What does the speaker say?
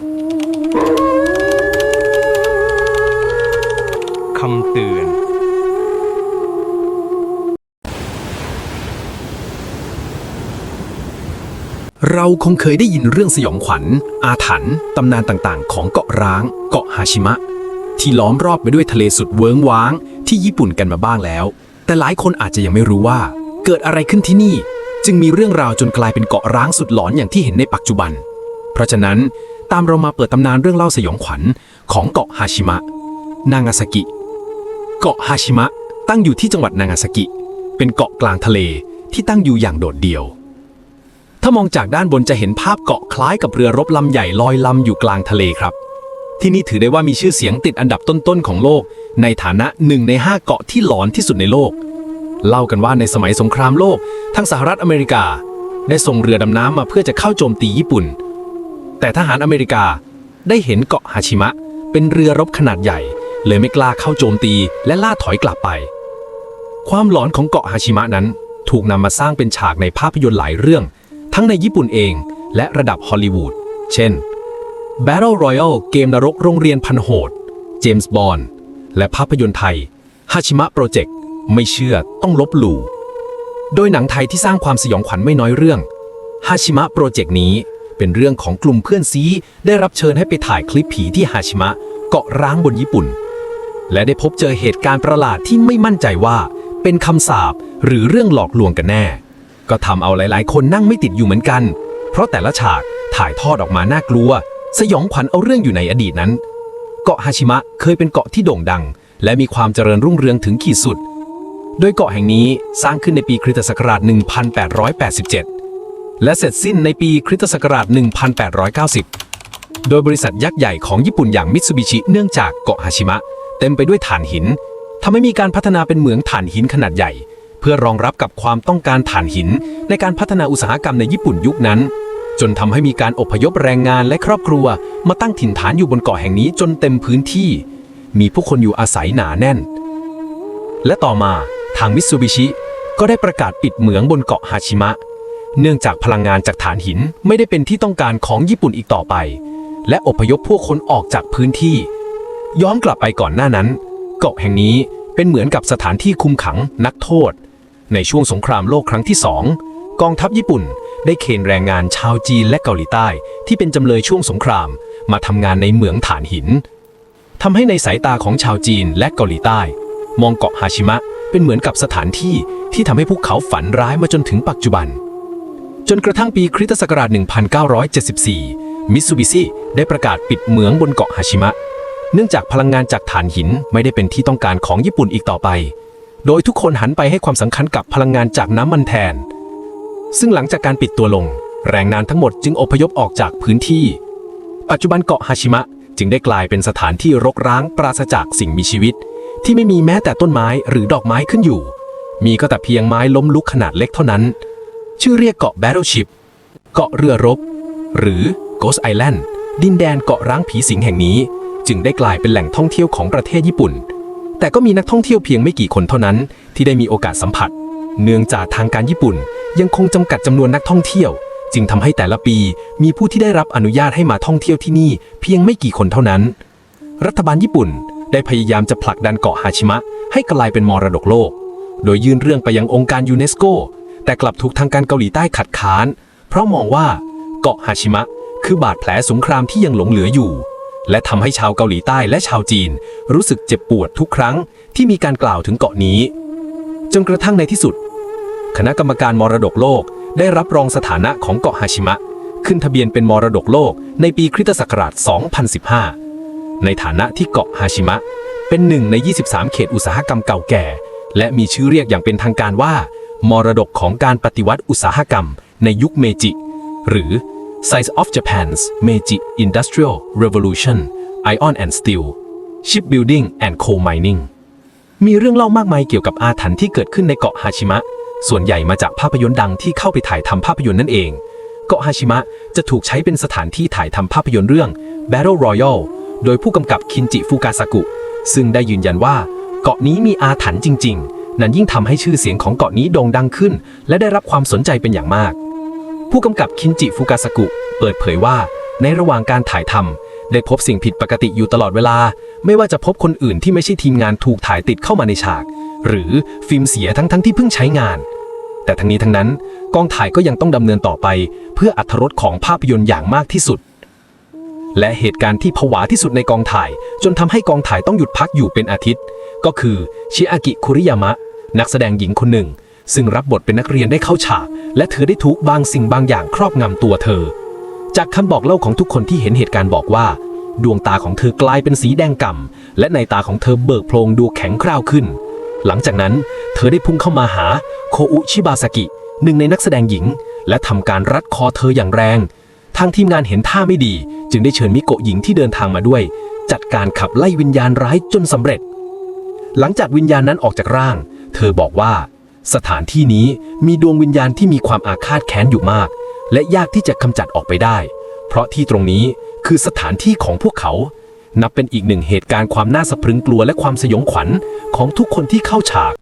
คำเตือน เราคงเคยได้ยินเรื่องสยองขวัญ อาถรรพ์ตำนานต่างๆ ของเกาะร้าง เกาะฮาชิมะ ที่ล้อมรอบไปด้วยทะเลสุดเวิ้งว้าง ที่ญี่ปุ่นกันมาบ้างแล้ว แต่หลายคนอาจจะยังไม่รู้ว่า เกิดอะไรขึ้นที่นี่ จึงมีเรื่องราวจนกลายเป็นเกาะร้างสุดหลอนอย่างที่เห็นในปัจจุบัน เพราะฉะนั้น ตามเรามาเปิดตำนานเรื่องเล่าสยองขวัญของเกาะฮาชิมะ นางาซากิ เกาะฮาชิมะตั้งอยู่ที่จังหวัดนางาซากิ เป็นเกาะกลางทะเลที่ตั้งอยู่อย่างโดดเดี่ยว ถ้ามองจากด้านบนจะเห็นภาพเกาะคล้ายกับเรือรบลำใหญ่ลอยลำอยู่กลางทะเลครับ ที่นี่ถือได้ว่ามีชื่อเสียงติดอันดับต้นๆของโลก ในฐานะหนึ่งในห้าเกาะที่หลอนที่สุดในโลก เล่ากันว่าในสมัยสงครามโลก ทั้งสหรัฐอเมริกา ได้ส่งเรือดำน้ำมาเพื่อจะเข้าโจมตีญี่ปุ่น แต่ทหารอเมริกาได้เห็นเกาะฮาชิมะ เป็นเรือรบขนาดใหญ่ เลยไม่กล้าเข้าโจมตีและล่าถอยกลับไป ความหลอนของเกาะฮาชิมะนั้น ถูกนำมาสร้างเป็นฉากในภาพยนตร์หลายเรื่อง ทั้งในญี่ปุ่นเองและระดับฮอลลีวูด เช่น Battle Royale เกมนรกโรงเรียนพันโหด เจมส์บอนด์และภาพยนตร์ไทยฮาชิมะโปรเจกต์ไม่เชื่อต้องลบหลู่ โดยหนังไทยที่สร้างความสยองขวัญไม่น้อยเรื่องฮาชิมะโปรเจกต์นี้ เป็นเรื่องของกลุ่มเพื่อนซีได้รับเชิญให้ไปถ่ายคลิปผีที่ฮาชิมะ เกาะร้างบนญี่ปุ่น และได้พบเจอเหตุการณ์ประหลาดที่ไม่มั่นใจว่า เป็นคำสาปหรือเรื่องหลอกลวงกันแน่ ก็ทำเอาหลาย ๆ คนนั่งไม่ติดอยู่เหมือนกัน เพราะแต่ละฉากถ่ายทอดออกมาน่ากลัว สยองขวัญเอาเรื่องอยู่ในอดีตนั้น เกาะฮาชิมะเคยเป็นเกาะที่โด่งดัง และมีความเจริญรุ่งเรืองถึงขีดสุด โดยเกาะแห่งนี้สร้างขึ้นในปีคริสตศักราช 1887 และเสร็จสิ้นในปีคริสตศักราช 1890 โดยบริษัทยักษ์ใหญ่ของญี่ปุ่นอย่างมิตซูบิชิเนื่องจากเกาะฮาชิมะ เต็มไปด้วยถ่านหินทำให้มีการพัฒนาเป็นเหมืองถ่านหินขนาดใหญ่ เพื่อรองรับกับความต้องการถ่านหิน ในการพัฒนาอุตสาหกรรมในญี่ปุ่นยุคนั้น จนทำให้มีการอพยพแรงงานและครอบครัว มาตั้งถิ่นฐานอยู่บนเกาะแห่งนี้จนเต็มพื้นที่ มีผู้คนอยู่อาศัยหนาแน่น และต่อมาทางมิตซูบิชิก็ได้ประกาศปิดเหมืองบนเกาะฮาชิมะ เนื่องจากพลังงานจากถ่านหินไม่ได้เป็นที่ต้องการของญี่ปุ่นอีกต่อไป และอพยพพวกคนออกจากพื้นที่ ย้อนกลับไปก่อนหน้านั้น เกาะแห่งนี้เป็นเหมือนกับสถานที่คุมขังนักโทษ ในช่วงสงครามโลกครั้งที่สองกองทัพญี่ปุ่นได้เคนแรงงานชาวจีนและเกาหลีใต้ ที่เป็นจำเลยช่วงสงคราม มาทำงานในเหมืองถ่านหินทำให้ในสายตาของชาวจีนและเกาหลีใต้ มองเกาะฮาชิมะเป็นเหมือนกับสถานที่ที่ทำให้พวกเขาฝันร้ายมาจนถึงปัจจุบัน จนกระทั่งปีคริสตศักราช 1974 มิตซูบิชิได้ประกาศปิดเหมืองบนเกาะฮาชิมะ เนื่องจากพลังงานจากถ่านหินไม่ได้เป็นที่ต้องการของญี่ปุ่นอีกต่อไป โดยทุกคนหันไปให้ความสำคัญกับพลังงานจากน้ำมันแทน ซึ่งหลังจากการปิดตัวลง แรงงานทั้งหมดจึงอพยพออกจากพื้นที่ ปัจจุบันเกาะฮาชิมะจึงได้กลายเป็นสถานที่รกร้างปราศจากสิ่งมีชีวิต ที่ไม่มีแม้แต่ต้นไม้หรือดอกไม้ขึ้นอยู่ มีก็แต่เพียงไม้ล้มลุกขนาดเล็กเท่านั้น ชื่อเรียกเกาะ Battleship เกาะเรือรบ หรือ Ghost Island ดินแดนเกาะร้างผีสิงแห่งนี้ จึงได้กลายเป็นแหล่งท่องเที่ยวของประเทศญี่ปุ่น แต่ก็มีนักท่องเที่ยวเพียงไม่กี่คนเท่านั้น ที่ได้มีโอกาสสัมผัส เนื่องจากทางการญี่ปุ่น ยังคงจำกัดจำนวนนักท่องเที่ยว จึงทำให้แต่ละปีมีผู้ที่ได้รับอนุญาตให้มาท่องเที่ยวที่นี่ เพียงไม่กี่คนเท่านั้น รัฐบาลญี่ปุ่นได้พยายามจะผลักดันเกาะฮาชิมะให้กลายเป็นมรดกโลก โดยยื่นเรื่องไปยังองค์การยูเนสโก แต่กลับถูกทางการเกาหลีใต้ขัดขาน เพราะมองว่าเกาะฮาชิมะ คือบาดแผลสงครามที่ยังหลงเหลืออยู่ และทำให้ชาวเกาหลีใต้และชาวจีน รู้สึกเจ็บปวดทุกครั้งที่มีการกล่าวถึงเกาะนี้ จนกระทั่งในที่สุด คณะกรรมการมรดกโลกได้รับรองสถานะของเกาะฮาชิมะ ขึ้นทะเบียนเป็นมรดกโลกในปีคริสตศักราช 2015 ในฐานะที่เกาะฮาชิมะ เป็นหนึ่งใน 23 เขตอุตสาหกรรมเก่าแก่ และมีชื่อเรียกอย่างเป็นทางการว่า มรดกของการปฏิวัติอุตสาหกรรมในยุคเมจิ หรือ Size of Japan's Meiji Industrial Revolution Iron and Steel Shipbuilding and Coal Mining มีเรื่องเล่ามากมายเกี่ยวกับอาถรรพ์ที่เกิดขึ้นในเกาะฮาชิมะ ส่วนใหญ่มาจากภาพยนตร์ดังที่เข้าไปถ่ายทำภาพยนตร์นั่นเอง เกาะฮาชิมะจะถูกใช้เป็นสถานที่ถ่ายทำภาพยนตร์เรื่อง Battle Royale โดยผู้กำกับคินจิฟูกาซากุ ซึ่งได้ยืนยันว่าเกาะนี้มีอาถรรพ์จริง ๆ นั่นยิ่งทำให้ชื่อเสียงของเกาะนี้โด่งดังขึ้น และได้รับความสนใจเป็นอย่างมาก ผู้กำกับคินจิฟูกาซากุ เปิดเผยว่า ในระหว่างการถ่ายทำได้พบสิ่งผิดปกติอยู่ตลอดเวลา ไม่ว่าจะพบคนอื่นที่ไม่ใช่ทีมงานถูกถ่ายติดเข้ามาในฉาก หรือฟิล์มเสียทั้งๆที่เพิ่งใช้งาน แต่ทั้งนี้ทั้งนั้นกองถ่ายก็ยังต้องดำเนินต่อไป เพื่ออัธรสของภาพยนตร์อย่างมากที่สุดและเหตุการณ์ที่ผวาที่สุดในกองถ่าย จนทำให้กองถ่ายต้องหยุดพักอยู่เป็นอาทิตย์ ก็คือ ชิอากิคุริยามะ นักแสดงหญิงคนหนึ่ง ซึ่งรับบทเป็นนักเรียนได้เข้าฉาก และเธอได้ถูกบางสิ่งบางอย่างครอบงำตัวเธอ จากคำบอกเล่าของทุกคนที่เห็นเหตุการณ์บอกว่า ดวงตาของเธอกลายเป็นสีแดงก่ำและในตาของเธอเบิกโพลงดูแข็งกร้าวขึ้น หลังจากนั้น เธอได้พุ่งเข้ามาหาโคอุชิบาสกิหนึ่งในนักแสดงหญิง และทำการรัดคอเธออย่างแรง ทางทีมงานเห็นท่าไม่ดี จึงได้เชิญมิโกะหญิงที่เดินทางมาด้วย จัดการขับไล่วิญญาณร้ายจนสำเร็จ หลังจากวิญญาณนั้นออกจากร่าง เธอบอกว่า สถานที่นี้มีดวงวิญญาณที่มีความอาฆาตแค้นอยู่มาก และยากที่จะกำจัดออกไปได้ เพราะที่ตรงนี้คือสถานที่ของพวกเขา นับเป็นอีกหนึ่งเหตุการณ์ความน่าสะพรึงกลัวและความสยองขวัญของทุกคนที่เข้าฉาก